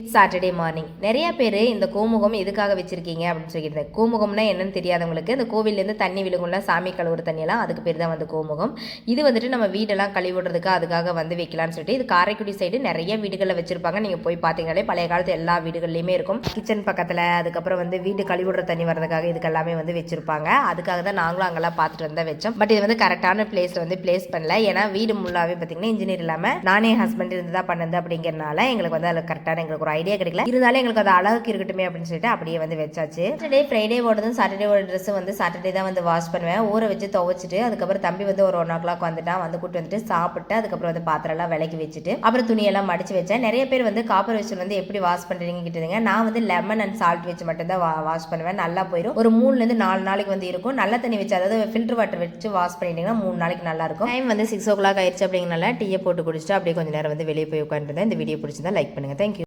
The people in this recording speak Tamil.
இட்ஸ் சாட்டர்டே மார்னிங் நிறைய பேர் இந்த கோமுகம் எதுக்காக வச்சிருக்கீங்க அப்படின்னு சொல்லியிருந்தேன் கோமுகம்னா என்னன்னு தெரியாதவங்களுக்கு இந்த கோவில்லேருந்து தண்ணி விழுகும்ல சாமி கழுவுற தண்ணியெல்லாம் அதுக்கு பேர் தான் வந்து கோமுகம். இது வந்துட்டு நம்ம வீடெல்லாம் கழுவி விடுறதுக்கு அதுக்காக வந்து வைக்கலாம்னு சொல்லிட்டு இது காரைக்குடி சைடு நிறைய வீடுகளில் வச்சிருப்பாங்க. நீங்கள் போய் பார்த்தீங்கனாலே பழைய காலத்து எல்லா வீடுகள்லையுமே இருக்கும். கிச்சன் பக்கத்தில் அதுக்கப்புறம் வந்து வீடு கழுவி விடுற தண்ணி வரதுக்காக இதுக்கு எல்லாமே வந்து வச்சிருப்பாங்க. அதுக்காக தான் நாங்களும் அங்கெல்லாம் பார்த்துட்டு வந்தால் வச்சோம். பட் இது வந்து கரெக்டான பிளேஸில் வந்து பிளேஸ் பண்ணல. ஏன்னா வீடு முல்லாவே பார்த்தீங்கன்னா இன்ஜினியர் இல்லாமல் நானே ஹஸ்பண்ட் இருந்து தான் பண்ணது அப்படிங்கிறனால எங்களுக்கு வந்து அதில் கரெக்டான எங்களுக்கு ஒரு ஐடியா கிடைக்கல. இருந்தாலும் எங்களுக்கு அது அழகுக்கு இருக்கட்டுமே அப்படின்னு சொல்லிட்டு அப்படியே வந்து வச்சாச்சு. சாட்டர்டே ஃப்ரைடே ஓடுறதும் சாட்டர்டே ஓட ட்ரெஸ் வந்து சாட்டர்டே தான் வந்து வாஷ் பண்ணுவேன். ஊற வச்சு துவைச்சிட்டு அதுக்கப்புறம் தம்பி வந்து ஒரு ஒன் ஓ கிளாக் வந்துட்டான் வந்து கூட்டு வந்துட்டு சாப்பிட்டு அதுக்கப்புறம் வந்து பாத்திரம்லாம் விலக்கி வச்சுட்டு அப்புறம் துணியெல்லாம் மடிச்சு வச்சேன். நிறைய பேர் வந்து காப்பர் வச்சு வந்து எப்படி வாஷ் பண்ணுறீங்க கிட்டதுங்க நான் வந்து லெமன் அண்ட் சால்ட் வச்சு மட்டும்தான் வாஷ் பண்ணுவேன். நல்லா போயிடும் ஒரு மூணுலேருந்து நாலு நாளைக்கு வந்து இருக்கும். நல்ல தண்ணி வச்சு அதாவது ஃபில்டர் வாட்டர் வச்சு வாஷ் பண்ணிட்டீங்கன்னா மூணு நாளைக்கு நல்லா இருக்கும். டைம் வந்து சிக்ஸ் ஓ கிளாக் ஆயிடுச்சு அப்படிங்கனால டீயை போட்டு குடிச்சிட்டு அப்படியே கொஞ்சம் நேரம் வந்து வெளியே போய் உட்காந்துருந்தேன் இந்த வீடியோ பிடிச்சிருந்தா லைக் பண்ணுங்க. தேங்க்யூ